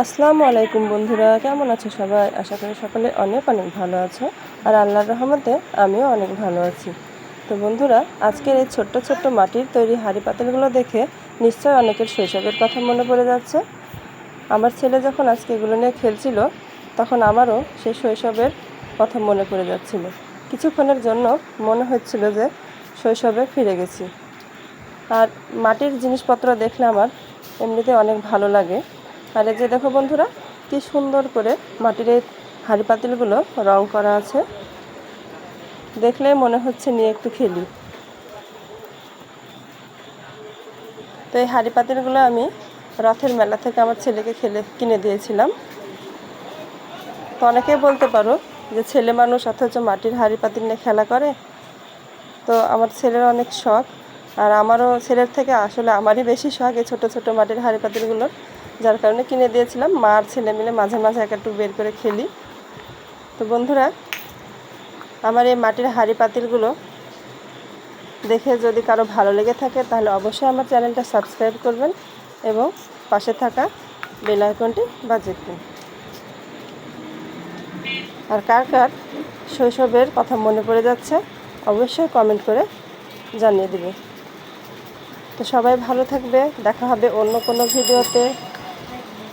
আসসালামু আলাইকুম বন্ধুরা, কেমন আছো সবাই? আশা করি সকলে অনেক অনেক ভালো আছো। আর আল্লাহর রহমতে আমিও অনেক ভালো আছি। তো বন্ধুরা, আজকের এই ছোট্ট ছোট্ট মাটির তৈরি হাঁড়ি পাতিলগুলো দেখে নিশ্চয় অনেকের শৈশবের কথা মনে পড়ে যাচ্ছে। আমার ছেলে যখন আজকে এগুলো নিয়ে খেলছিল, তখন আমারও সেই শৈশবের কথা মনে পড়ে যাচ্ছিল। কিছুক্ষণের জন্য মনে হচ্ছিল যে শৈশবে ফিরে গেছি। আর মাটির জিনিসপত্র দেখলে আমার এমনিতে অনেক ভালো লাগে। আর যে দেখো বন্ধুরা, কি সুন্দর করে মাটির এই হাঁড়ি পাতিলগুলো রং করা আছে। দেখলে মনে হচ্ছে নিয়ে একটু খেলি। তো এই হাঁড়ি পাতিলগুলো আমি রথের মেলা থেকে আমার ছেলেকে খেলে, কিনে দিয়েছিলাম। তো অনেকেই বলতে পারো যে ছেলে মানুষ অথচ মাটির হাঁড়ি পাতিল নিয়ে খেলা করে। তো আমার ছেলের অনেক শখ, আর আমারও ছেলের থেকে আসলে আমারই বেশি শখ এই ছোটো ছোটো মাটির হাঁড়ি পাতিলগুলোর। যার কারণে কিনে দিয়েছিলাম। মা আর ছেলে মিলে মাঝে মাঝে এক একটু বের করে খেলি। তো বন্ধুরা, আমার এই মাটির হাঁড়ি পাতিলগুলো দেখে যদি কারও ভালো লেগে থাকে, তাহলে অবশ্যই আমার চ্যানেলটা সাবস্ক্রাইব করবেন এবং পাশে থাকা বেল আইকনটি বাজিয়ে দিন। আর কার কার শৈশবের কথা মনে পড়ে যাচ্ছে, অবশ্যই কমেন্ট করে জানিয়ে দেবে। তো সবাই ভালো থাকবে। দেখা হবে অন্য কোনো ভিডিওতে।